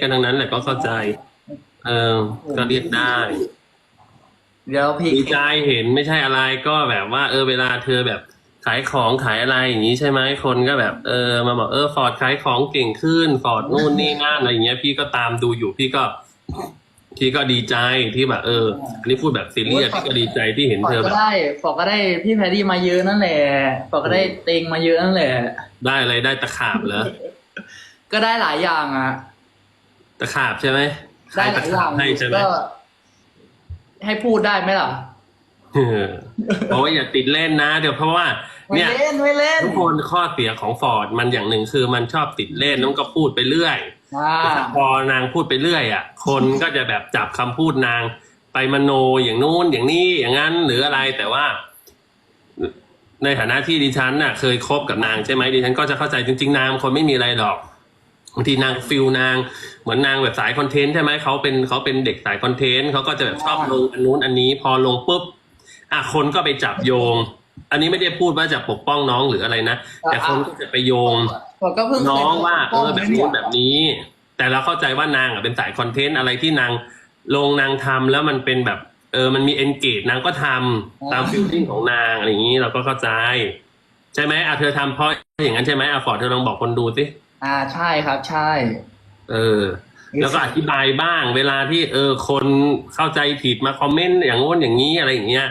กันทั้งนั้นแหละก็เข้าใจ เออ ก็เรียกได้ เดี๋ยวพี่ดีใจเห็นไม่ใช่อะไรก็แบบว่า เออเวลาเธอแบบขายของขายอะไรอย่างนี้ใช่ไหมคนก็แบบ เออ มาบอกเออฟอร์ดขายของเก่งขึ้นฟอร์ดนู่นนี่นั่นอะไรอย่างเงี้ย พี่ก็ตามดูอยู่พี่ก็ พี่ก็ดีใจที่แบบ เอออันนี้พูดแบบซีเรียสพี่ก็ดีใจที่เห็นฟอเธร์อดแบก็บได้ฟอร์ดก็ได้พี่แพรรี่มาเยอะนั่นแหละฟอร์ดก็ได้เต็งมาเยอะนั่นแหละ ได้อะไรได้ตะขาบเหรอ ก็ได้หลายอย่างอะ ตะขาบใช่ไหมได้หลายอย่างให้ใช่ไหมก็ให้พูดได้ไหมล่ะเออเพราะว่าอย่าติดเล่นนะ เดี๋ยวเพราะว่าไม่เนี่ยเล่นไม่เล่นทุกคนข้อเสียของฟอร์ดมันอย่างหนึ่งคือมันชอบติดเล่นน้องก็พูดไปเรื่อยอ่าพอนางพูดไปเรื่อยอะ คนก็จะแบบจับคำพูดนาง ไปมโนอย่างนู้นอย่างนี้อย่างนั้นหรืออะไรแต่ว่า ในฐานะที่ดิฉันน่ะ เคยคบกับนางใช่ไหมดิฉันก็จะเข้าใจจริง ๆนางคนไม่มีอะไรหรอก บางทีนางฟิลนาง เหมือนนางแบบสายคอนเทนต์ใช่ไหมเขาเป็นเขาเป็นเด็กสายคอนเทนต์เขาก็จะแบบชอบลงอันนู้นอันนี้ พอลงปุ๊บอะคนก็ไปจับโยง อันนี้ไม่ได้พูดว่าจะปกป้องน้องหรืออะไรนะแต่คนก็จะไปโยงฟอร์ดก็เพิ่งน้องว่าเออคแบยบนู้นแบบนี้ แต่เราเข้าใจว่านางอะเป็นสายคอนเทนต์อะไรที่นางลงนางทำแล้วมันเป็นแบบ เออมันมีเอนเกจนางก็ทำตามฟิลลิ่งของนางอะไรอย่างนี้เราก็เข้าใจ ใช่ไหมอะเธอทำเพราะอย่างนั้นใช่ไหมอะฟอร์ดเธอลองบอกคนดูสิ อ่าใช่ครับใช่ เออ แล้วก็อธิบายบ้าง เวลาที่เออ คนเข้าใจผิดมาคอมเมนต์อย่างโน้นอย่างนี้อะไรอย่างเงี้ย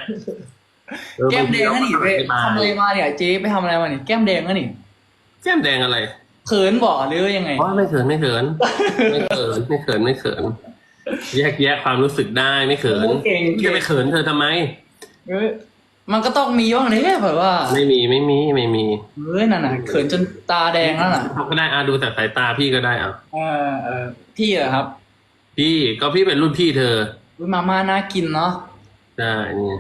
ออแก้มแดงบานะทีนี่ไปเราก็ทำอะไรมาเนี่ยเจ๊ไปทำอะไรมานี่แก้มแดงนะนี่แก้มแดงอะไรเขินบอกหรือยังไงอ๋อไม่เขินไม่เขินไม่เขินไม่เขินไม่เขิน แยกแยะความรู้สึกได้ไม่เขินเก่งจะเก่งไปเขินเธอทำไมเอ้ย มันก็ต้องมีบ้างเลยแบบว่าไม่มีไม่มีไม่มีเฮ้ยนั่นน่ะเขินจนตาแดงแล้วน่ะก็ได้อาดูแต่สายตาพี่ก็ได้อะเออเออพี่เหรอครับ พี่ก็พี่เป็นรุ่นพี่เธออุ๊ยมาม่าน่ากินเนาะได้นี่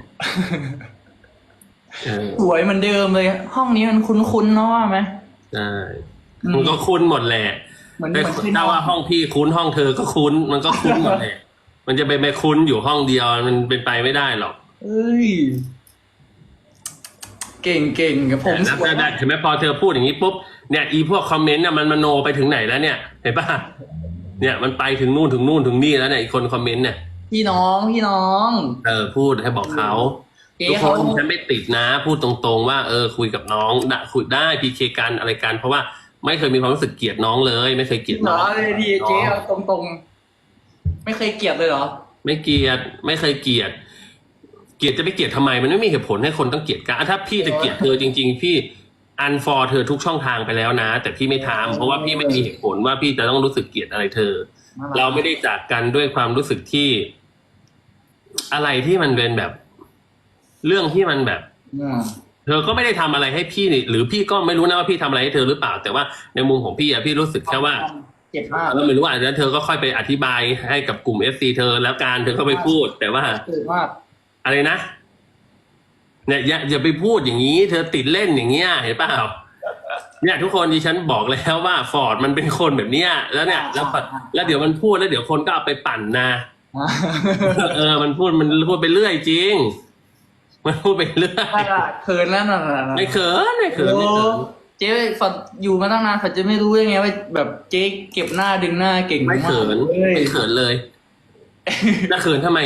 เออสวยเหมือนเดิมเลย ห้องนี้มันคุ้นๆเนาะว่าไหมได้อืมมันก็คุ้นหมดแหละเหมือนแต่เหมือนเคยนถ้าอนว่าห้องพี่คุ้นห้องเธอก็คุ้น มันก็คุ้นหมดแหละมันจะไปไปคุ้นอยู่ห้องเดียวมันเป็นไปไม่ได้หรอกเอ้ย เก่งเก่งกับผมแต่สวยได้เห็นไหมพอเธอพูดอย่างนี้ปุ๊บเนี่ยอีพวกคอมเมนต์น่ะมันมโนไปถึงไหนแล้วเนี่ยเห็นปะเนี่ยมันไปถึงนู่นถึงนู่นถึงนี่แล้วเนี่ยอีกคนคอมเมนต์เนี่ยพี่น้องพี่น้องเออพูดให้บอกเขาเจ๊ทุกคเขานฉันไม่ติดนะ พูดตรงๆ ว่าเออคุยกับน้องได้คุยได้พีเคกันอะไรกันเพราะว่าไม่เคยมีความรู้สึกเกลียดน้องเลย ไม่เคยเกลียดเหรน้อองเลยดีเจ๊เอาตรงๆ ไม่เคยเกลียดเลยเหรอ ไม่เกลียดไม่เคยเกลียดเก ลียดจะไปเกลียดทำไม มันไม่มีเหตุผลให้คนต้องเกลียดกันอะถ้าพี่จะเกลียดเธอจริง ๆ พี่อันฟอร์เธอทุกช่องทางไปแล้วนะ แต่พี่ไม่ทำเพราะว่าพี่ไม่มีเหตุผลว่าพี่จะต้องรู้สึกเกลียดอะไรเธอ เราไม่ได้จากกันด้วยความรู้สึกที่ อะไรที่มันเป็นแบบ เรื่องที่มันแบบอืมเธอก็ไม่ได้ทำอะไรให้พี่นี่หรือพี่ก็ไม่รู้นะว่าพี่ทำอะไรให้เธอหรือเปล่า แต่ว่าในมุมของพี่อะพี่รู้สึกแค่ว่าเจ็บมากแล้วไม่รู้อะแล้วเธอก็ค่อยไปอธิบายให้กับกลุ่มเอฟซีเธอแล้วการเธอก็ไปพูด แต่ว่าเจ็บมาก อะไรนะเนี่ยอย่าอย่าไปพูดอย่างนี้ เธอติดเล่นอย่างเงี้ยเห็นเปล่าเนี่ยทุกคนดิฉันบอกแล้วว่าฟอร์ดมันเป็นคนแบบเนี้ย แล้วเนี่ยแล้วแล้วเดี๋ยวมันพูดแล้วเดี๋ยวคนก็เอาไปปั่นนะเออ มันพูดมันพูดไปเรื่อยจริง มันพูดไปเรื่อยไม่ละเขินแล้วน่ะไม่เขินไม่เขินโอ้ไม่เขินเจ๊ฝันอยู่มาตั้งนานฝันจะไม่รู้ยังไงว่าแบบเจ๊เก็บหน้าดึงหน้าเก่งไม่เขินมากเลยไม่เขินเลยจะเขินทำไม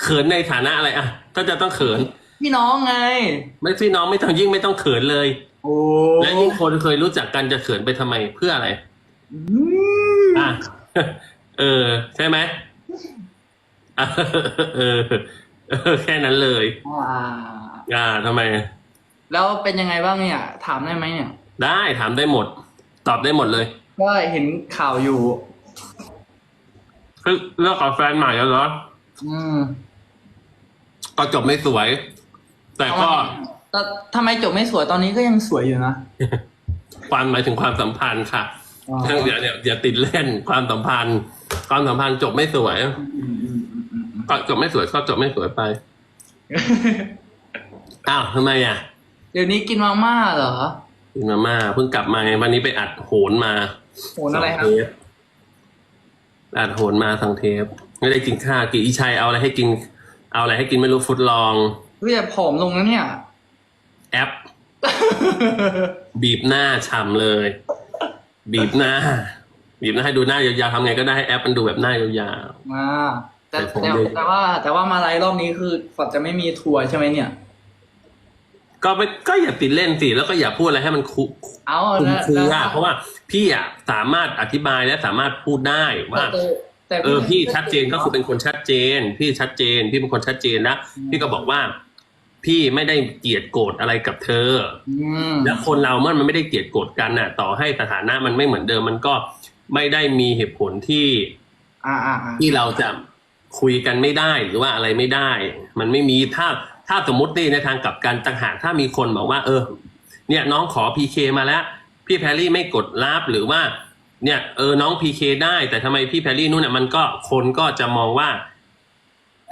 เขินในฐานะอะไรอะ ก็จะต้องเขิน พี่น้องไง ไม่พี่น้องไม่ต้องยิ่งไม่ต้องเขินเลย โอ้และยิ่งคนเคยรู้จักกันจะเขินไปทำไมเพื่ออะไรอืมอะเออ ใช่ไหมอะเออเออแค่นั้นเลยอ่าอ่าทำไม แล้วเป็นยังไงบ้างเนี่ย ถามได้ไหมเนี่ย ได้ถามได้หมด ตอบได้หมดเลย ก็เห็นข่าวอยู่คือเลิกกับแฟนใหม่แล้วเหรอ อืม ก็จบไม่สวย แต่ก็แต่ทำไมจบไม่สวยตอนนี้ก็ยังสวยอยู่นะความหมายถึงความสัมพันธ์ค่ะอ๋อเดี๋ยวเดี๋ยวอย่าติดเล่นความสัมพันธ์ ความสัมพันธ์จบไม่สวยอืมอืมอืมอืมอืมก็จบไม่สวยก็จบไม่สวยไปอ้าวทำไมอะ เดี๋ยวนี้กินมาม่าเหรอคุณมาม่าเพิ่งกลับมาไงวันนี้ไปอัดโหนมาโหนอะไรครับสงเทปอัดโหนมาสองเทปไม่ได้กินข้าวกินอีชัยเอาอะไรให้กิน เอาอะไรให้กินไม่รู้ฟุตลองเฮ้ยแต่ผอมลงนะเนี่ย แอป บีบหน้าฉ่ำเลย บีบหน้า บีบหน้าให้ดูหน้ายาวๆทำไงก็ได้ให้แอปมันดูแบบหน้ายาวมาแต่แต่ผมแต่เลยแต่ว่า แต่ว่ามาไลฟ์รอบนี้คือฟอร์ดจะไม่มีทัวร์ใช่ไหมเนี่ย ๆก็ไม่ก็อย่าติดเล่นสิแล้วก็อย่าพูดอะไรให้มันคุเอาคุมแล้วเครือแล้วเพราะว่าพี่อะสามารถอธิบายและสามารถพูดได้ว่า แต่ แต่เออพี่ชัดเจนก็คือเป็นคนชัดเจน พี่ชัดเจน พี่เป็นคนชัดเจนนะพี่ก็บอกว่า พี่ไม่ได้เกลียดโกรธอะไรกับเธออืมแล้วคนเราเมื่อมันไม่ได้เกลียดโกรธกันน่ะ ต่อให้สถานะมันไม่เหมือนเดิมมันก็ไม่ได้มีเหตุผลที่อ่าอ่าอ่าที่เราจะคุยกันไม่ได้หรือว่าอะไรไม่ได้ มันไม่มีถ้าถ้าสมมตินี่ในทางกลับกันต่างหากถ้ามีคนบอกว่า เออ เนี่ยน้องขอพีเคมาแล้ว พี่แพรรี่ไม่กดรับหรือว่า เนี่ยเออน้องพีเคได้แต่ทำไมพี่แพรรี่นู่นน่ะมันก็คนก็จะมองว่า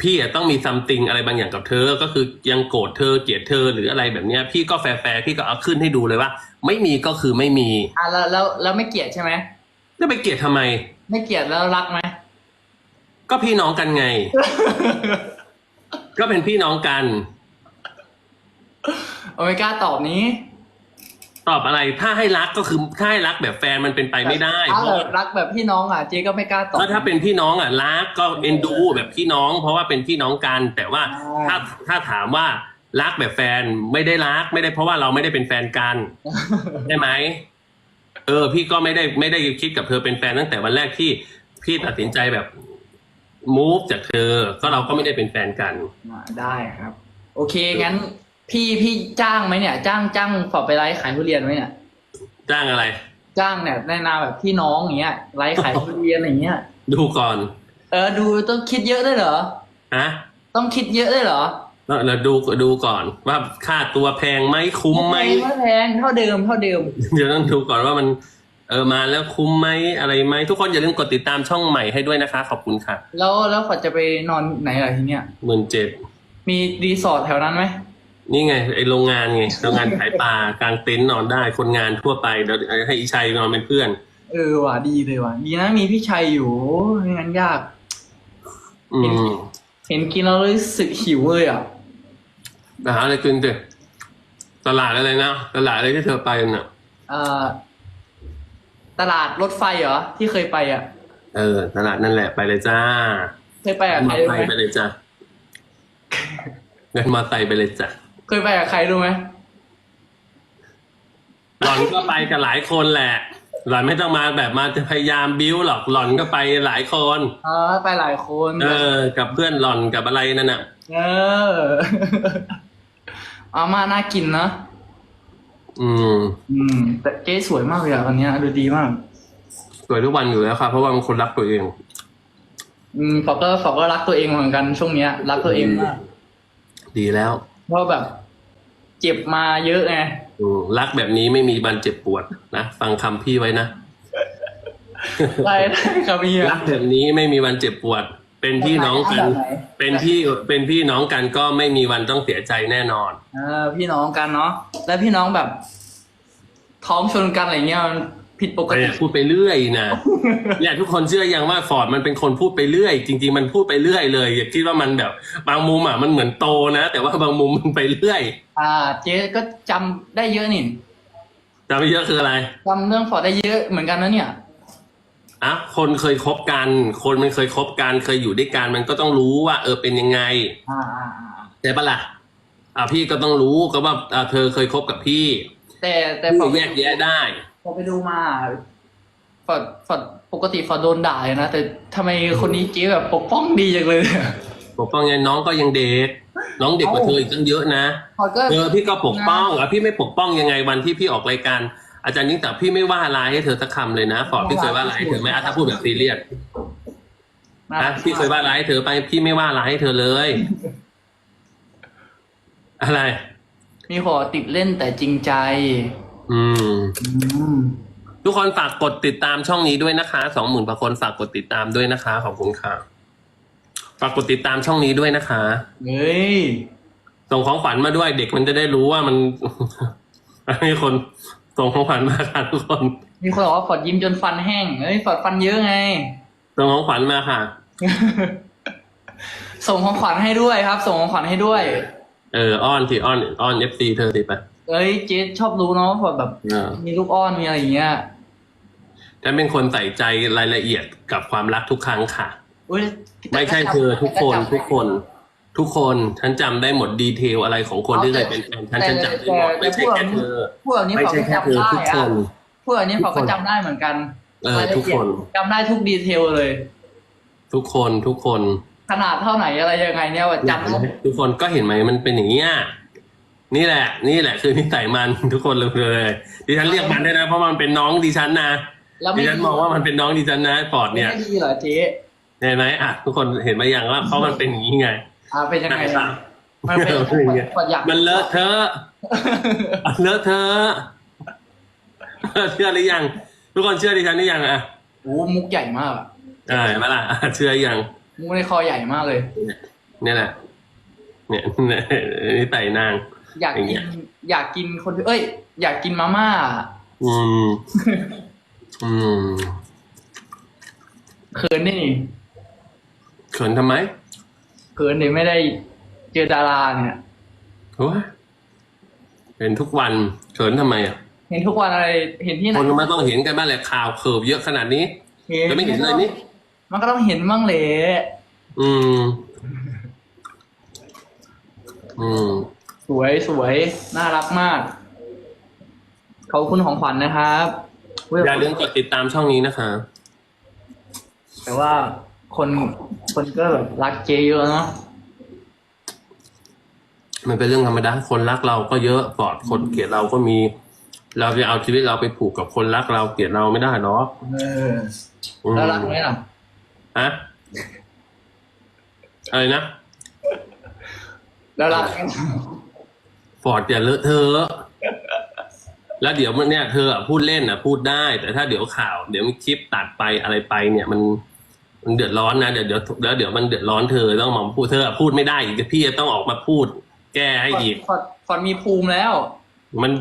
พี่อะต้องมีซัมติงอะไรบางอย่างกับเธอ ก็คือยังโกรธเธอเกลียดเธอหรืออะไรแบบเนี้ย พี่ก็แฟร์ๆพี่ก็เอาขึ้นให้ดูเลยว่า ไม่มีก็คือไม่มีอ่าแล้วแล้วแล้วไม่เกลียดใช่ไหมจะไปเกลียดทำไม ไม่เกลียดแล้วรักไหม ก็พี่น้องกันไง ก็เป็นพี่น้องกัน โอเมก้าตอบนี้ ตอบอะไรถ้าให้รักก็คือถ้าให้รักแบบแฟนมันเป็นไปไม่ได้ถ้าเพราะแบบรักแบบพี่น้องอะเจ๊ก็ไม่กล้าตอบ ก็ถ้าเป็นพี่น้องอะรักก็เอ็นดูแบบพี่น้อง เพราะว่าเป็นพี่น้องกัน แต่ว่าอ่าถ้าถ้าถามว่ารักแบบแฟนไม่ได้รักไม่ได้เพราะว่าเราไม่ได้เป็นแฟนกันใช่ไหมเออ พี่ก็ไม่ได้ไม่ได้คิดกับเธอเป็นแฟนตั้งแต่วันแรกที่พี่ตัดสินใจแบบมูฟจากเธอ ก็เราก็ไม่ได้เป็นแฟนกันอ่าได้ครับ โอเคงั้น พี่พี่จ้างไหมเนี่ย จ้างจ้างฟอร์ดไปไลฟ์ขายทุเรียนไหมเนี่ย จ้างอะไร จ้างเนี่ยในนามแบบพี่น้องอย่างเงี้ยไลฟ์ขายทุเรียนอย่างเงี้ย ดูก่อน เออ ดูต้องคิดเยอะด้วยเหรอฮะต้องคิดเยอะด้วยเหรอเราเราดูดูก่อนว่าค่าตัวแพงไหมคุ้มไหมไม่แพงเท่าเดิมเท่าเดิมเดี๋ยวต้องดูก่อนว่ามันเออมาแล้วคุ้มไหมอะไรไหมทุกคนอย่าลืมกดติดตามช่องใหม่ให้ด้วยนะคะ ขอบคุณค่ะ แล้วแล้วฟอร์ดจะไปนอนไหนล่ะทีเนี้ยหมื่นเจ็ดมีรีสอร์ทแถวนั้นไหม นี่ไงไอโรงงานไงโรงงานขายปลากลางเต็นท์นอนได้คนงานทั่วไปเดี๋ยวให้อีชัยนอนเป็นเพื่อน เออว่ะดีเลยว่ะดีนะมีพี่ชัยอยู่โอ้ไม่งั้นยาก อืม เห็นกินแล้วรู้สึกหิวเลยอะไปหาอะไรกินเถอะตลาดอะไรนะตลาดอะไรที่เธอไปน่ะเอ่อตลาดรถไฟเหรอที่เคยไปอะ เออ ตลาดนั่นแหละไปเลยจ้าเคยไปกับมใคอรรู้ไซไหมค์ไปเลยจ้าเงินมอไซค์ไปเลยจ้ะ เคยไปกับใครรู้ไหมหล่อนก็ไปกับหลายคนแหละ หล่อนไม่ต้องมาแบบมาจะพยายามบิ้วหรอกหล่อนก็ไปหลายคน เออไปหลายคนเออ กับเพื่อนหล่อนกับอะไรนั่นน่ะ เอออาม่าน่ากินนะอืม อืม แต่เจ๊สวยมากเลยอะอันเนี้ยดูดีมาก สวยทุกวันอยู่แล้วครับเพราะว่ามันคนรักตัวเอง อืมฟอกก็ฟอกก็รักตัวเองเหมือนกันช่วงเนี้ย รักตัวเองมากดีแล้ว เพราะแบบ เจ็บมาเยอะไงอืมรักแบบนี้ไม่มีบันเจ็บปวดนะฟังคำพี่ไว้นะได้ได้ครับพี่รักแบบนี้ไม่มีวันเจ็บปวด เป็นพี่น้องกัน แบบไหน เป็นพี่ เป็นพี่น้องกันก็ไม่มีวันต้องเสียใจแน่นอน เออพี่น้องกันเนาะแล้วพี่น้องแบบ ท้องชนกันอะไรเงี้ยมัน ผิดปกแต่ติพูดไปเรื่อยนะเนี่ยทุกคนเชื่อยังว่าฟอร์ดมันเป็นคนพูดไปเรื่อย จริง ๆ มันพูดไปเรื่อยเลย อย่าคิดว่ามันแบบ บางมุมอะมันเหมือนโตนะ แต่ว่าบางมุมมันไปเรื่อย อ่า เจ๊ก็จำได้เยอะนี่จำไม่เยอะคืออะไรจำเรื่องฟอร์ดได้เยอะเหมือนกันนะเนี่ย อะคนเคยคบกัน คนมันเคยคบกันเคยอยู่ด้วยกันมันก็ต้องรู้ว่า เออเป็นยังไงอ่าอ่าอ่าใช่ปะล่ะอะพี่ก็ต้องรู้ก็ว่าอะเธอเคยคบกับพี่แต่แต่พี่ฟอร์ดแยกแยะได้ พอไปดูมาฟอร์ดฟอร์ดปกติฟอร์ดโดนด่าเลยนะ แต่ทำไมคนนี้เจ๊แบบปกป้องดีจังเลยปกป้องไงน้องก็ยังเด็ก น้องเด็กกว่าเอ้าเธออีกตั้งเยอะนะฟอร์ดก็เออพี่ก็ปกป้องอะพี่ไม่ปกป้องยังไงวันที่พี่ออกรายการ อาจารย์ยิ่งแต่พี่ไม่ว่าลายให้เธอสักคำเลยนะฟอร์ดพี่เคยว่าลายให้เธอไหมอะถ้าพูดแบบซีเรียสนะพี่เคยว่าลายให้เธอไปพี่ไม่ว่าลายให้เธอเลย อะไร มีขอติดเล่นแต่จริงใจ อืมอืม ทุกคนฝากกดติดตามช่องนี้ด้วยนะคะสองหมื่นกว่าคนฝากกดติดตามด้วยนะคะ ขอบคุณค่ะ ฝากกดติดตามช่องนี้ด้วยนะคะ เฮ้ย ส่งของขวัญมาด้วยเด็กมันจะได้รู้ว่ามัน มีคนส่งของขวัญมาค่ะทุกคน มีคนบอกว่าฟอร์ดยิ้มจนฟันแห้งเฮ้ยฟอร์ดฟันเยอะไง ส่งของขวัญมาค่ะ ส่งของขวัญให้ด้วยครับ ส่งของขวัญให้ด้วย เอออ้อนสิอ้อนอ้อนเอฟซีเธอสิไป เอ้ยเจ๊ชอบรู้เนาะว่าฟอร์ดแบบเออมีลูกอ้อนมีอะไรอย่างเงี้ยฉันเป็นคนใส่ใจรายละเอียดกับความรักทุกครั้งค่ะ อุ้ยไม่ใช่เธอทุกคนทุกคน ทุกคนฉันจำได้หมดดีเทลอะไรของคนที่เคยเป็นแฟนฉันฉันจำได้หมดไม่ใช่แค่เธอ พวกนี้ไม่เขาใช่ก็แค่เธจำอได้ทุกคอะน พวกนี้เขาทุก็กคน จำได้เหมือนกันเออ ทุกคน จำได้ทุกดีเทลเลย ทุกคนทุกคนขนาดเท่าไหนอะไรยังไงเนี่ยว่าจำได้ทุกคนก็เห็นไหมมันเป็นอย่างนี้ย นี่แหละ นี่แหละ คือนิสัยมันทุกคนเลยเลยดิฉันเรียกมันได้นะเพราะมันเป็นน้องดิฉันนะแล้วดิไม่ฉันมองว่ามันเป็นน้องดิฉันนะปอดไม่เนี่ยได้ดีเหรอเจ๊เห็นไหมอะทุกคนเห็นไหมอย่างว่าเพราะมันเป็นอย่างนี้ไง อ่าเป็นยังไงอะมันเป็นเป็นอย่างเงี้ยกดอยากมันเลอะเทอะเลอะเทอะเชื่อหรือยัง ทุกคนเชื่อดิฉันหรือยังอะโอ้มุกใหญ่มากอะอ่าเห็นไหมล่ะอะเชื่อยัง มุกในคอใหญ่มากเลยเนี่ยแหละ เนี่ยนี่ไต่นาง อยากอย่างเงี้กินยอยากกินคนเอ้ย อยากกินมาม่า อืม อืมเขินนี่เขินทำไมเขินเดี๋ยวไม่ได้เจอดาราเนี่ยโอ้ยเห็นทุกวันเขินทำไมอะ เห็นทุกวันอะไร เห็นที่ไหนคนมันต้องเห็นกันบ้างแหละข่าวเขิบเยอะขนาดนี้จะไม่เห็นเลยนี่มันก็ต้องเห็นบ้างแหละอืม อืม สวยสวยน่ารักมาก ขอบคุณของขวัญนะครับเว้ยอย่าลืมกดติดตามช่องนี้นะคะ แต่ว่าคนคนก็แบบรักเจเยอะเนาะมันเป็นเรื่องธรรมดาคนรักเราก็เยอะปอดคนเกลียดเราก็มี เราจะเอาชีวิตเราไปผูกกับคนรักเราเกลียดเราไม่ได้หรอกเอออืมแล้วรักไหมล่ะฮะอะไรนะแล้วรักไหม ฟอร์ดอย่าเลอะเทอะแล้วเดี๋ยวมันเนี่ยเธออะพูดเล่นอะพูดได้ แต่ถ้าเดี๋ยวข่าว เดี๋ยวมีคลิปตัดไปอะไรไปเนี่ยมันมันเดือดร้อนนะเดี๋ยวเดี๋ยวแล้วเดี๋ยวมันเดือดร้อนเธอต้องมาพูดเธออะพูดไม่ได้อีกเดี๋ยวพี่จะต้องออกมาพูด แก้ให้อีก ฟอดฟอดมีภูมิแล้ว มัน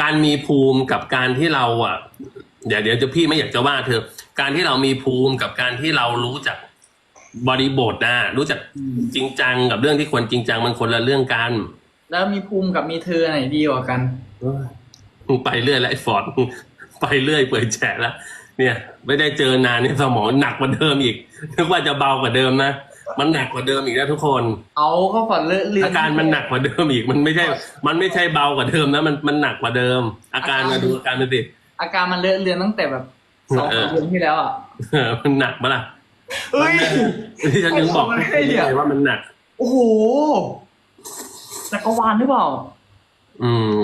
การมีภูมิกับการที่เราอะ เดี๋ยวเดี๋ยวจะพี่ไม่อยากจะว่าเธอ การที่เรามีภูมิกับการที่เรารู้จักบริบทนะรู้จักอืมจริงจังกับเรื่องที่ควรจริงจังมันคนละเรื่องกัน แล้วมีภูมิกับมีเธอไหนดีกว่ากันมึงไปเรื่อยแล้วไอ้ฟอร์ดมึงไปเรื่อยเปื่อยแฉะแล้วเนี่ย ไม่ได้เจอนานเนี่ยสมองหนักกว่าเดิมอีกนึกว่าจะเบากว่าเดิมนะมันหนักกว่าเดิมอีกนะทุกคน เอาก็ฟอดเลือเลือนอาการมันหนักกว่าเดิมอีกมันไม่ใช่ มันไม่ใช่เบากว่าเดิมนะมันมันหนักกว่าเดิม อาการมาดูอาการมันสิอาการมันเลอะเลือนตั้งแต่แบบสองเออสามเดือนที่แล้วอะเออมันหนักปะล่ะเอ้ยที่ฉันยังบอกไม่ได้เนี่ยว่ามันหนัก โอ้โห จักรวาลหรือเปล่า อืม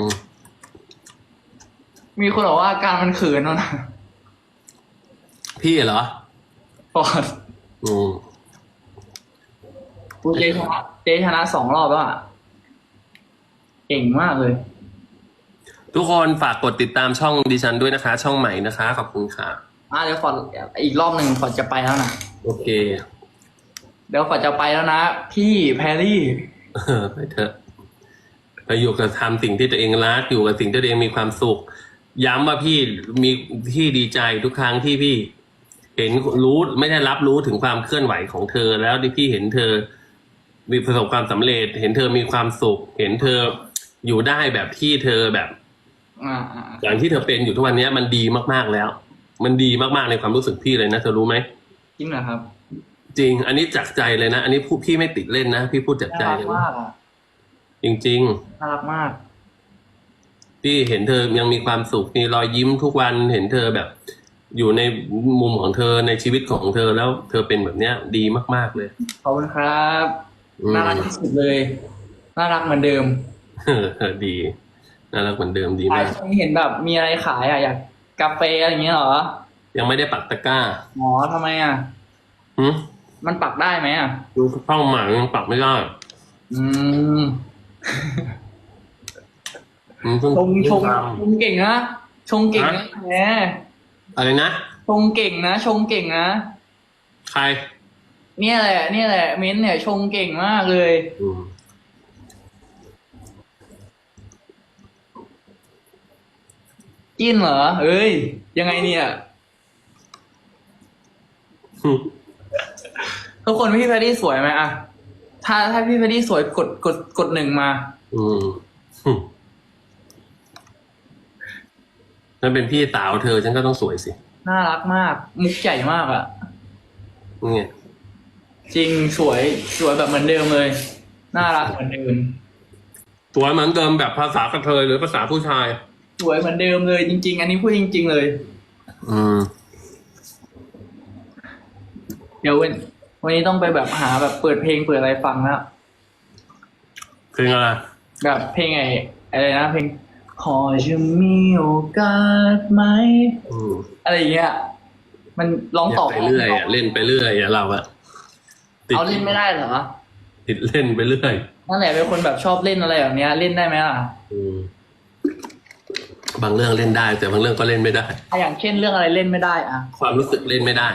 มีคนบอกว่าอาการมันเขินแล้วนะพี่เหรอฟอดอืมกูเจชนะเจชนะสองรอบแล้วอะเก่งมากเลย ทุกคนฝากกดติดตามช่องดิฉันด้วยนะคะ ช่องใหม่นะคะ ขอบคุณค่ะอะเดี๋ยวฟอดอีกรอบหนึ่งฟอดจะไปแล้วนะโอเค เดี๋ยวฟอดจะไปแล้วนะ พี่แพรรี่เออไปเถอะ ไปอยู่กับทำสิ่งที่ตัวเองรักอยู่กับสิ่งที่ตัวเองมีความสุข ย้ำว่าพี่มีพี่ดีใจทุกครั้งที่พี่ เห็นรู้ไม่ได้รับรู้ถึงความเคลื่อนไหวของเธอ แล้วที่พี่เห็นเธอ มีประสบความสำเร็จ เห็นเธอมีความสุข เห็นเธออยู่ได้แบบที่เธอแบบอ่าอ่าอย่างที่เธอเป็นอยู่ทุกวันนี้มันดีมากๆแล้ว มันดีมากๆในความรู้สึกพี่เลยนะเธอรู้ไหมจริงเหรอครับ จริง อันนี้จากใจเลยนะ อันนี้พูดพี่ไม่ติดเล่นนะ พี่พูดจากใจน่ารักเลยนะมากอะ จริงน่ารักมากๆพี่เห็นเธอยังมีความสุขมีรอยยิ้มทุกวันเห็นเธอแบบ อยู่ในมุมของเธอในชีวิตของเธอแล้วเธอเป็นแบบเนี้ย ดีมาก ๆเลย ขอบคุณครับอืม น่ารักที่สุดเลยน่ารักเหมือนเดิมเออเออดีน่ารักเหมือนเดิมดีขายมากช่วงนี้เห็นแบบมีอะไรขายอะอยากกาแฟอะไรอย่างเงี้ยเหรอยังไม่ได้ปักตะกร้าอ๋อทำไมอะหืมันปักได้ไหมอะ ดูช่องใหม่ยังปักไม่ได้ อืม อืมเพิ่งชงชงเพิ่ทชงเก่งนะชงเก่งนะแหมำอะไรนะ ชงเก่งนะ ชงเก่งนะใคร เนี่ยแหละ เนี่ยแหละเม้นท์เนี่ย ชงเก่งมากเลย อืมจิ้นเหรอเอ้ย ยังไงเนี่ย ทุกคนพี่แพดดี้สวยไหมอะ ถ้าถ้าพี่แพดดี้สวยกดกดกดหนึ่งมาอืมอืมนั่นเป็นพี่สาวเธอ ฉันก็ต้องสวยสิน่ารักมาก มุกใหญ่มากอะนี่ไงจริงสวยสวยแบบเหมือนเดิมเลย น่ารักเหมือนเดิม สวยเหมือนเดิมแบบภาษากระเทยหรือภาษาผู้ชาย สวยเหมือนเดิมเลย จริง ๆ อันนี้พูดจริง ๆ เลย อืม เดี๋ยววัน วันนี้ต้องไปแบบหาแบบเปิดเพลงเปิดอะไรฟังแล้วเพลงอะไรแบบเพลงไอ้อะไรนะเพลงขอจะมีโอกาสไหมอืมอะไรอย่างเงี้ยมันร้องอย่าต่อไปเรื่อยอะเล่นไปเรื่อยอะเราอะติดเอาเล่นไม่ได้เหรอติดเล่นไปเรื่อยนั่นแหละเป็นคนแบบชอบเล่นอะไรแบบเนี้ย เล่นได้ไหมล่ะอืมบางเรื่องเล่นได้ แต่บางเรื่องก็เล่นไม่ได้ อะอย่างเช่นเรื่องอะไรเล่นไม่ได้อะ ความรู้สึกเล่นไม่ได้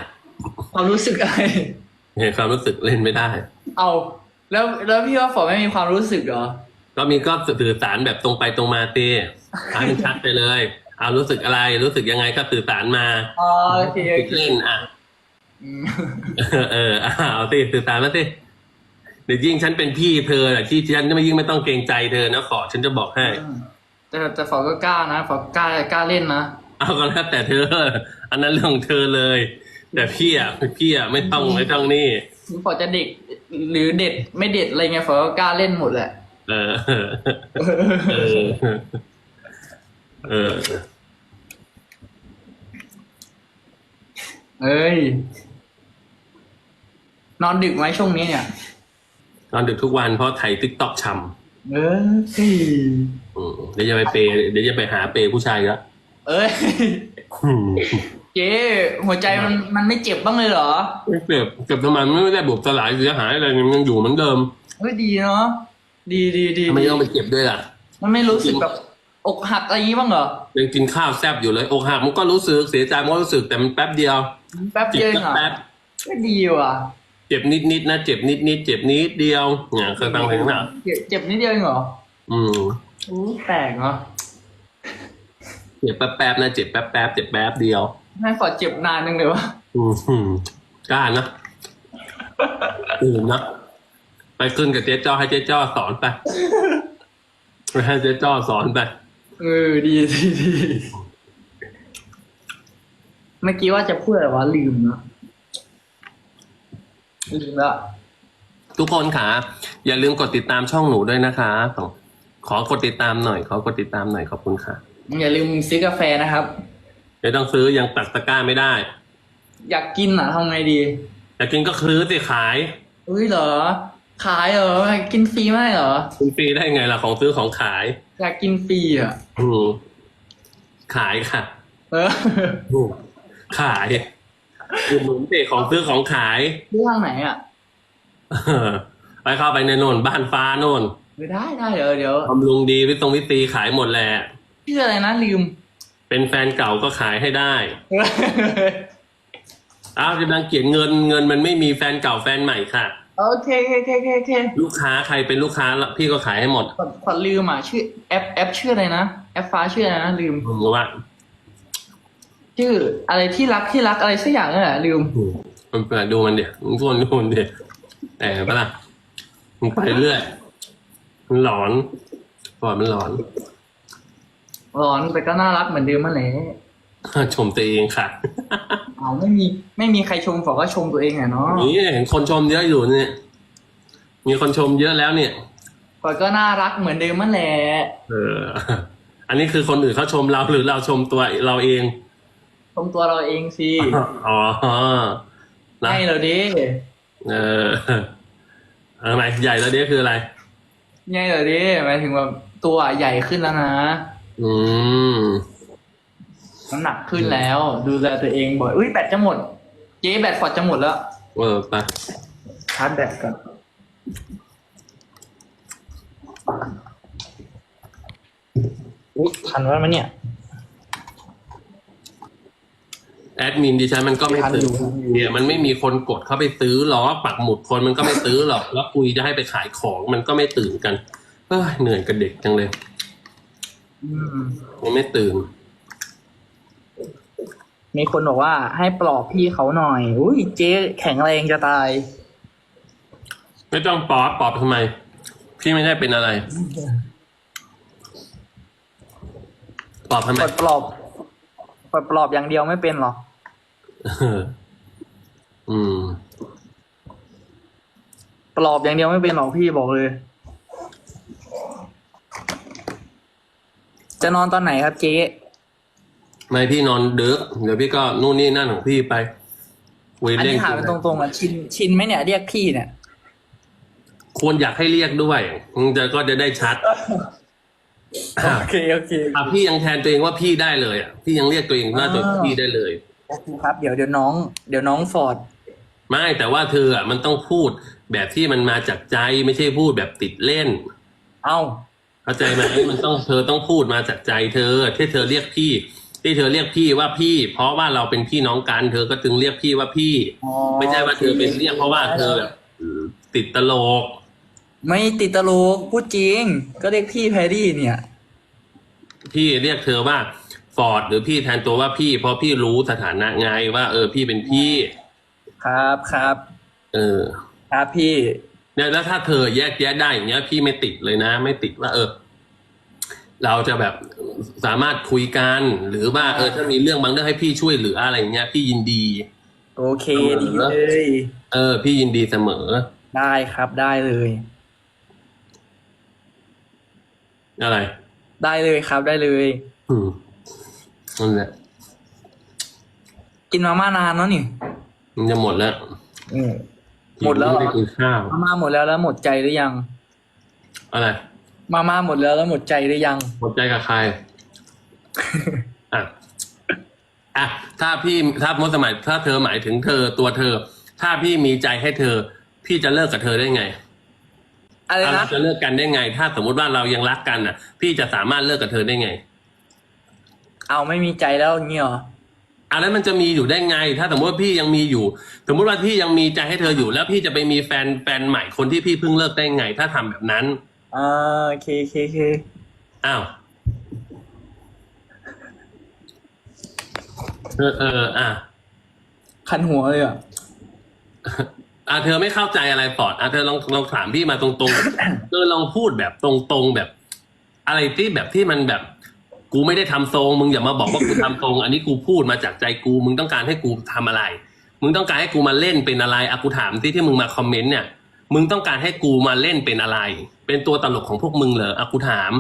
ความรู้สึกอะไร เห็นความรู้สึกเล่นไม่ได้ เอาแล้วแล้วพี่ว่าฝอไม่มีความรู้สึกเหรอ ก็มีก็สื่อสารแบบตรงไปตรงมาเต้ให้มันชัดไปเลยเอารู้สึกอะไรรู้สึกยังไงก็สื่อสารมาอ๋อโอเคโอติดเคเล่นอะอืมเอออะเอาสิสื่อสารมาสิเดี๋ยวยิ่งฉันเป็นพี่เธออะที่ฉันไม่ยิ่งไม่ต้องเกรงใจเธอนะขอฉันจะบอกให้ แต่แต่ฝอก็กล้านะฝอกล้ากล้าเล่นนะเอาก็แล้วแต่เธอ อันนั้นเรื่องของเธอเลย แต่พี่อะพี่อะไม่ต้องไม่ต้องนี่ฝอจะเด็กหรือเด็ดไม่เด็ดอะไรเงี้ยฝอก็กล้าเล่นหมดแหละ เออ เออ เออ เอ้ย นอนดึกไหมช่วงนี้เนี่ย นอนดึกทุกวันเพราะไถติ๊กต็อกชเอ้ยำอืมเดี๋ยวจะไปเปย์เดี๋ยวจะไปหาเปย์ผู้ชายละเอ้ย อืม เจ๊หัวใจมันมันไม่เจ็บบ้างเลยเหรอไม่เก็บเก็บทำไมไม่ได้บุบสลายเสียหายอะไรมันยังอยู่เหมือนเดิมเฮ้ยดีเนาะดีดีดีทำไมต้องไปเก็บด้วยล่ะ มันไม่รู้สึกแบบอกหักอะไรอย่างงี้บ้างเหรอยังกินข้าวแซ่บอยู่เลย อกหักมันก็รู้สึกเสียใจมันก็รู้สึกแต่มันแป๊บเดียว แป๊บเจ็เดีบยวเองเหรอแป๊บก็ดีว่ะเจ็บนิดนิดๆนะเจ็บนิดนิดๆเจ็บนิดเดียวเนี่ยเคยฟังเพลงน่ะเจ็บเจ็บนิดเดียวเองเหรออืมอู้แปลกเนาะเจ็บแป๊บแป๊บๆนะเจ็บแป๊บแป๊บๆเจ็บแป๊บเดียว ให้ฝอเจ็บนานนึงเลยวะอืมหืมกล้านะอื่นนะไปขึ้นกับเจ๊จ้อให้เจ๊จ้อสอนไปไปให้เจ๊จ้อสอนไปเออดีดีดีเมื่อกี้ว่าจะพูดอะไรวะลืมเนาะลืมละทุกคนค่ะอย่าลืมกดติดตามช่องหนูด้วยนะคะ ขอกดติดตามหน่อย ขอกดติดตามหน่อยขอบคุณค่ะ อย่าลืมซื้อกาแฟนะครับ ไม่ต้องซื้อยังตักตะกร้าไม่ได้ อยากกินอะทำไงดี อยากกินก็ซื้อสิขายเฮ้ยเหรอ ขายเหรอกินฟรีไม่ได้เหรอ คุณฟรีได้ไงล่ะของซื้อของขายอยากกินฟรีอะอืมขายค่ะเอออืมขายอุดหนุนสิของซื้อของขายที่ทางไหนอะเออไปเข้าไปในโน่นบ้านฟ้าโน่นเออได้ได้เดี๋ยวเดี๋ยวบำรุงดีวิตรงวิตีขายหมดแหละ ชื่ออะไรนะลืม เป็นแฟนเก่าก็ขายให้ได้อ้าวจะดังเกียรเงินเงินมันไม่มีแฟนเก่าแฟนใหม่ค่ะ โอเคโอเคโอเคโอเคลูกค้าใครเป็นลูกค้าแล้วพี่ก็ขายให้หมดขอขอลืมอะชื่อแอปแอปชื่ออะไรนะแอปฟ้าชื่ออะไรนะลืมผมว่าชื่ออะไรที่รักที่รักอะไรสักอย่างนั่นแหละลืมอืมมันเปิดดูมันเดี๋ยวมึงส่วนดูมันเดี๋ยวแต่ปะล่ะมึงไปเรื่อยมันหลอนปล่อยมันหลอน ร้อนแต่ก็น่ารักเหมือนเดิมมาแหละชมตัวเองค่ะเอาไม่มีไม่มีใครชมฝอก็ชมตัวเองอะเนาะนี่เห็นคนชมเยอะอยู่เนี่ย มีคนชมเยอะแล้วเนี่ยฝอก็น่ารักเหมือนเดิมมาแหละเออ อันนี้คือคนอื่นเขาชมเราหรือเราชมตัวเราเอง ชมตัวเราเองสิอ๋อนะให้เราดิเอออะไรใหญ่แล้วเนี้ยคืออะไร ให้เราดิหมายถึงแบบตัวใหญ่ขึ้นแล้วนะ อืมน้ำหนักขึ้นแล้ว ดูแลตัวเองบ่อยอุ้ยแบตจะหมด เจ๊แบตฝอดจะหมดแล้วเออไปชาร์จแบตก่อนอุ้ยทันไว้ไหมเนี่ยแอดมินดิฉันมันก็ไม่ทันซื้อยู่อทันอยู่เนี่ยมันไม่มีคนกดเข้าไปซื้อหรอกปักหมุดคนมันก็ไม่ซื้อหรอกแล้วคุยจะให้ไปขายของมันก็ไม่ตื่นกันเอ้ยเหนื่อยกับเด็กจังเลย อืมมันไม่ตื่น มีคนบอกว่าให้ปลอบพี่เขาหน่อย อุ้ยเจ๊แข็งแรงจะตาย ไม่ต้องปอบปอบทำไม พี่ไม่ได้เป็นอะไรปอบทำไมปลดปลอบปลดปลอบอย่างเดียวไม่เป็นหรอเอออืม ปลอบอย่างเดียวไม่เป็นหรอกพี่บอกเลย จะนอนตอนไหนครับเจ๊ไม่พี่นอนดึกเดี๋ยวพี่ก็นู่นนี่นั่นของพี่ไปคุยอันเล่นี้นถามตรงๆอะชินชินไหมเนี่ยเรียกพี่เนี่ย ควรอยากให้เรียกด้วยมึงจะก็จะได้ชัดโอเคโอเค อะพี่ยังแทนตัวเองว่าพี่ได้เลยอะพี่ยังเรียกตัวเองว่าตัวอ่า พี่ได้เลย โอเคครับเดี๋ยวเดี๋ยวน้อง เดี๋ยวน้องฟอร์ดไม่แต่ว่าเธออะมันต้องพูดแบบที่มันมาจากใจไม่ใช่พูดแบบติดเล่น เอ้า เข้าใจไหมมันต้องเธอต้องพูดมาจากใจเธอที่เธอเรียกพี่ ที่เธอเรียกพี่ว่าพี่ เพราะว่าเราเป็นพี่น้องกัน เธอก็ถึงเรียกพี่ว่าพี่ อ๋อ ไม่ใช่ว่าเธอเป็นเรียกเพราะว่าเธอแบบติดตลก ไม่ติดตลกพูดจริง ก็เรียกพี่แพรรี่เนี่ย พี่เรียกเธอว่าฟอร์ดหรือพี่แทนตัวว่าพี่ เพราะพี่รู้สถานะไงว่า เออพี่เป็นพี่ ครับครับเออ ครับพี่ เนี่ยแล้วถ้าเธอแยกแยะได้อย่างเงี้ย พี่ไม่ติดเลยนะ ไม่ติดว่า เออ เราจะแบบสามารถคุยกันหรือว่าเออถ้ามีเรื่องบางเรื่องให้พี่ช่วยเหลืออะไรอย่างเงี้ย พี่ยินดี โอเคเออดีเลยเออ พี่ยินดีเสมอ ได้ครับได้เลยอะไร ได้เลยครับได้เลยอืมนั่นแหละกินมาม่านานแล้วนี่มันจะหมดแล้ว อืม หมดแล้วเหรอ ไม่ได้กินข้าวมาม่าหมดแล้วแล้วหมดใจหรือยัง อะไรมาม่าหมดแล้วแล้วหมดใจหรือยัง หมดใจกับใครอะอะถ้าพี่ถ้ามดสมัย ถ้าเธอหมายถึงเธอตัวเธอ ถ้าพี่มีใจให้เธอ พี่จะเลิกกับเธอได้ไงอะไรอะนะเราจะเลิกกันได้ไง ถ้าสมมุติว่าเรายังรักกันอะ พี่จะสามารถเลิกกับเธอได้ไง เอาไม่มีใจแล้วอย่างเงี้ยเหรอ อะแล้วมันจะมีอยู่ได้ไง ถ้าสมมติว่าพี่ยังมีอยู่ สมมติว่าพี่ยังมีใจให้เธออยู่ แล้วพี่จะไปมีแฟนแฟนใหม่คนที่พี่เพิ่งเลิกได้ไง ถ้าทำแบบนั้นอ่าโอเคโอเคโอเคอ้าวเออเอออะคันหัวเลยอะอะเธอไม่เข้าใจอะไรปอดอะเธอลองลองถามพี่มาตรงๆเธอลองพูดแบบตรงๆแบบ อะไรที่แบบที่มันแบบ กูไม่ได้ทำทรงมึงอย่ามาบอกว่ากูทำทรง อันนี้กูพูดมาจากใจกู มึงต้องการให้กูทำอะไร มึงต้องการให้กูมาเล่นเป็นอะไรอะกูถามที่ที่มึงมาคอมเมนต์เนี่ย มึงต้องการให้กูมาเล่นเป็นอะไร เป็นตัวตลกของพวกมึงเหรออะกูถาม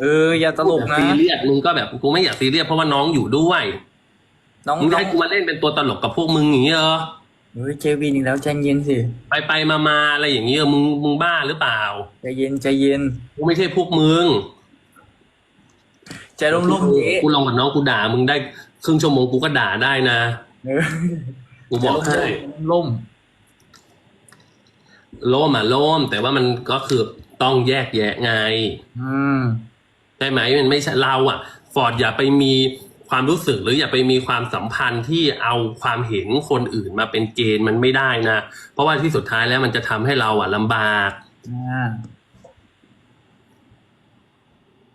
เออ อย่าตลกนะซีเรียสมึงก็แบบกูไม่อยากซีเรียสเพราะว่าน้องอยู่ด้วยน้องมึงจะน้องให้กูมาเล่นเป็นตัวตลกกับพวกมึงอย่างเงี้ยเหรอเฮ้ยเจวินอีกแล้วใจเย็นสิไปไปมามาอะไรอย่างเงี้ยมึงมึงบ้าหรือเปล่าใจเย็นใจเย็นกูไม่ใช่พวกมึง ใจร่มๆเจ๊กูลองกับน้องกูด่ามึงได้ครึ่งชั่วโมงกูก็ด่าได้นะเออกูบอกให้ล่มโล่มอะโล่มแต่ว่ามันก็คือต้องแยกแยะไงอืมใช่ไหมมันไม่ใช่เราอะ ฟอร์ดอย่าไปมีความรู้สึกหรืออย่าไปมีความสัมพันธ์ที่เอาความเห็นคนอื่นมาเป็นเกณฑ์มันไม่ได้นะ เพราะว่าที่สุดท้ายแล้วมันจะทำให้เราอะลำบากอ่า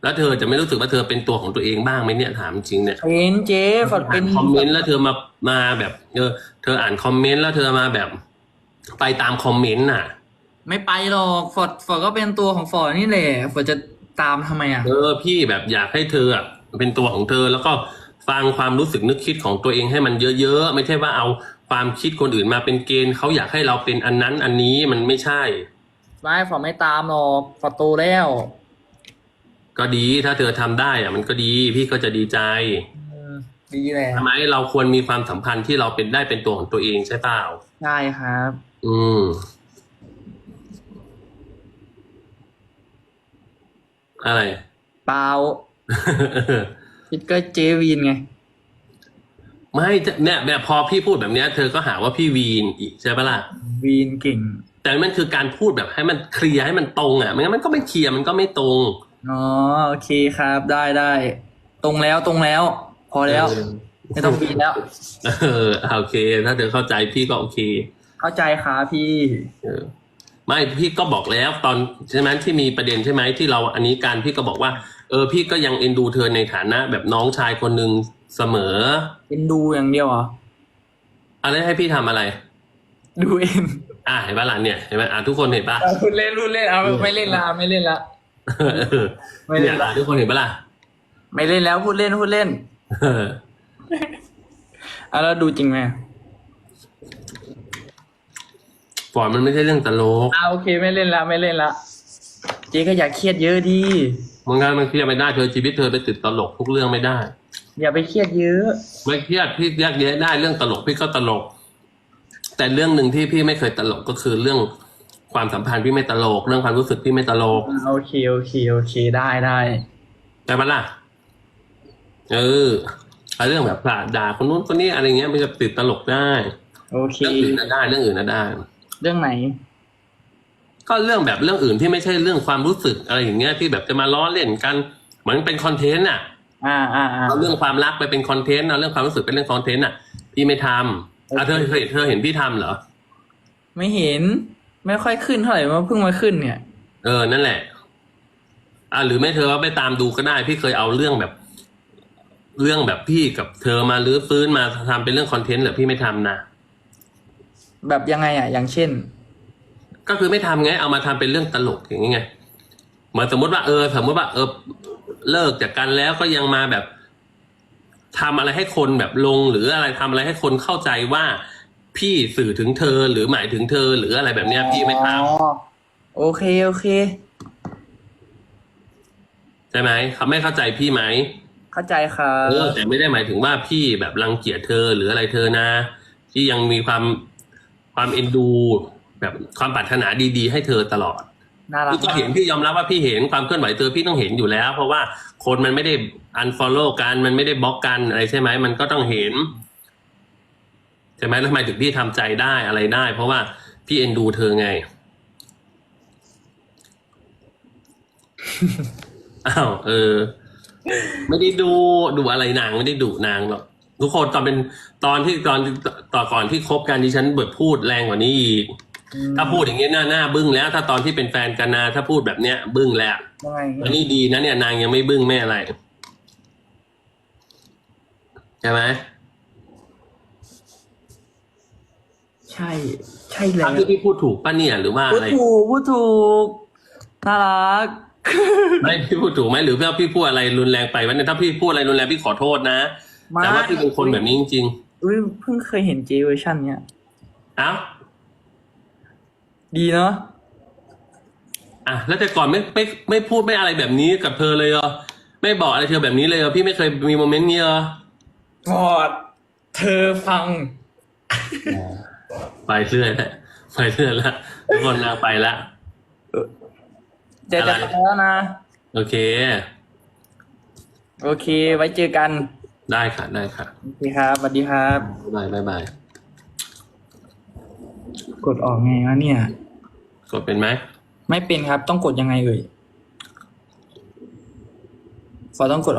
แล้วเธอจะไม่รู้สึกว่าเธอเป็นตัวของตัวเองบ้างไหมเนี่ยถามจริงเนี่ยเป็นเจ๊ฝอดเป็นอ่านคอมเมนต์แล้วเธอมามาแบบเออเธออ่านคอมเมนต์แล้วเธอมาแบบ ไปตามคอมเมนต์น่ะ ไม่ไปหรอกฟอร์ดฟอร์ดก็เป็นตัวของฟอร์ดนี่แหละฟอร์ดจะตามทำไมอะ เออพี่แบบอยากให้เธออะเป็นตัวของเธอแล้วก็ฟังความรู้สึกนึกคิดของตัวเองให้มันเยอะๆ ไม่ใช่ว่าเอาความคิดคนอื่นมาเป็นเกณฑ์เขาอยากให้เราเป็นอันนั้นอันนี้มันไม่ใช่ ไม่ฟอร์ดไม่ตามหรอกฟอร์ดโตแล้ว ก็ดีถ้าเธอทำได้อะมันก็ดีพี่ก็จะดีใจอืมดีแหละทำไมเราควรมีความสัมพันธ์ที่เราเป็นได้เป็นตัวของตัวเองใช่เปล่า ใช่ครับ อืม อะไร เปล่าคิดก็เจวินไง ไม่จะเนี่ยเนี่ยพอพี่พูดแบบเนี้ย เธอก็หาว่าพี่วีนอีกใช่ปะล่ะ วีนเก่ง แต่มันคือการพูดแบบให้มันเคลียร์ให้มันตรงอะไม่งั้นมันก็ไม่เคลียร์มันก็ไม่ตรง อ๋อโอเคครับได้ได้ตรงแล้วตรงแล้ว พอแล้ว ไม่ต้องวีนแล้ว เออโอเค ถ้าเธอเข้าใจพี่ก็โอเค เข้าใจครับพี่เออไม่พี่ก็บอกแล้วตอนใช่ไหมที่มีประเด็นใช่ไหมที่เราอันนี้การพี่ก็บอกว่า เออ พี่ก็ยังเอ็นดูเธอในฐานะ แบบน้องชายคนหนึ่งเสมอ เป็นดูอย่างเดียวเหรออะไรให้พี่ทำอะไร ดูเองอ่าเห็นปะล่ะเนี่ยเห็นไหมอะทุกคนเห็นปะเอาพูดเล่นพูดเล่นเอาไม่เล่นละไม่เล่นละเออ ไม่เล่เนี่ยนละอะทุกคนเห็นปะล่ะ ไม่เล่นแล้วพูดเล่นพูดเล่นเออเอาแล้วดูจริงไหมฟอร์ดมันไม่ใช่เรื่องตลกอ่าโอเค ไม่เล่นละไม่เล่นละเจ๊ก็อย่าเครียดเยอะดีมันงานมันเครียดไม่ได้เธอชีวิตเธอไปติดตลกทุกเรื่องไม่ได้ อย่าไปเครียดเยอะ ไม่เครียดพี่แยกแยะได้เรื่องตลกพี่ก็ตลก แต่เรื่องหนึ่งที่พี่ไม่เคยตลกก็คือเรื่อง ความสัมพันธ์พี่ไม่ตลก เรื่องความรู้สึกพี่ไม่ตลกอ่าโอเคโอเคโอเคได้ได้ใช่ปะล่ะเออเอาเรื่องแบบด่าด่าคนนู้นคนนี้อะไรเงี้ยมันจะติดตลกได้ โอเคเรื่องอื่นน่ะได้เรื่องอื่นน่ะได้ เรื่องไหน ก็เรื่องแบบเรื่องอื่นที่ไม่ใช่เรื่องความรู้สึกอะไรอย่างเงี้ยที่แบบจะมาล้อเล่นกัน เหมือนเป็นคอนเทนต์อะอ่าอ่าอ่าเอาเรื่องความรักไปเป็นคอนเทนต์เอาเรื่องความรู้สึกเป็นเรื่องคอนเทนต์อะพี่ไม่ทำอะเธอเคยเธอเห็นพี่ทำเหรอไม่เห็น ไม่ค่อยขึ้นเท่าไหร่ว่าเพิ่งมาขึ้นเนี่ย เออนั่นแหละ อะหรือไม่เธอว่าไปตามดูก็ได้ พี่เคยเอาเรื่องแบบ เรื่องแบบพี่กับเธอมาลื้อฟื้นมาทำเป็นเรื่องคอนเทนต์เหรอพี่ไม่ทำนะแบบยังไงอะ อย่างเช่น ก็คือไม่ทำไง เอามาทำเป็นเรื่องตลกอย่างงี้ไงเหมือนสมมติว่าเออ สมมติว่า เออ เลิกจากกันแล้วก็ยังมาแบบทำอะไรให้คนแบบลงหรืออะไรทำอะไรให้คนเข้าใจว่า พี่สื่อถึงเธอหรือหมายถึงเธอหรืออะไรแบบเนี้ยพี่ไม่ทอ๋อโอเค โอเคำใช่ไหมเขาไม่เข้าใจพี่ไหมเข้าใจครับเออแต่ไม่ได้หมายถึงว่าพี่แบบรังเกียจเธอหรืออะไรเธอนะ ที่ยังมีความความเอ็นดู แบบความปรารถนาดีๆ ให้เธอตลอดน่ารักพี่ก็เห็นพี่ยอมรับว่าพี่เห็นความเคลื่อนไหวเธอพี่ต้องเห็นอยู่แล้ว เพราะว่าคนมันไม่ได้ unfollow กันมันไม่ได้บล็อกกันอะไรใช่ไหมมันก็ต้องเห็น ใช่ไหมแล้วทำไมถึงพี่ทำใจได้อะไรได้ เพราะว่าพี่เอ็นดูเธอไงอ้าวเออ ไม่ได้ดูดูอะไรนางไม่ได้ดูนางหรอกทุกคนตอนเป็นตอนที่ตอนต่อนก่อนที่คบกันดิฉันเบิดพูดแรงกว่านี้อีกอืมถ้าพูดอย่างนี้ยหน้าหน้าบึ้งแล้ว ถ้าตอนที่เป็นแฟนกันนะถ้าพูดแบบเนี้ย บึ้งแล้วยังไงอันนี้ดีนะเนี่ยนางยังไม่บึ้งไม่อะไรใช่ไหม ใช่ ใช่แล้วอะพี่พี่พูดถูกป่ะเนี่ยหรือว่าพูอะดไรถูกพูดถูกน่ารักไม่พี่พูดถูกไหมหรือว่าพี่พูดอะไรรุนแรงไปวะเนี่ยถ้าพี่พูดอะไรรุนแรงพี่ขอโทษนะไม่แต่ว่าพี่เป็นคนแบบนี้จริงอุ้ยเพิ่งเคยเห็นเจเวอร์ชันเนี้ยๆเอ้าดีเนาะอะแล้วแต่ก่อนไม่ไม่ไม่พูดไม่อะไรแบบนี้กับเธอเลยเหรอไม่บอกอะไรเธอแบบนี้เลยเหรอพี่ไม่เคยมีโมเมนต์นี้เหรอพอดเธอฟัง ไปเรื่อยแล้วไปเรื่อยแล้วทุกคนนางไปละเดี๋ยวจะอะไรไปแล้วนะ โอเค โอเค ไว้เจอกันได้ค่ะได้ค่ะโอเคครับสวัสดีครับบ๊ายบายบ๊ายบายกดออกไงวะเนี่ย กดเป็นไหมไม่เป็นครับ ต้องกดยังไงเอ่ยขอต้องกดออก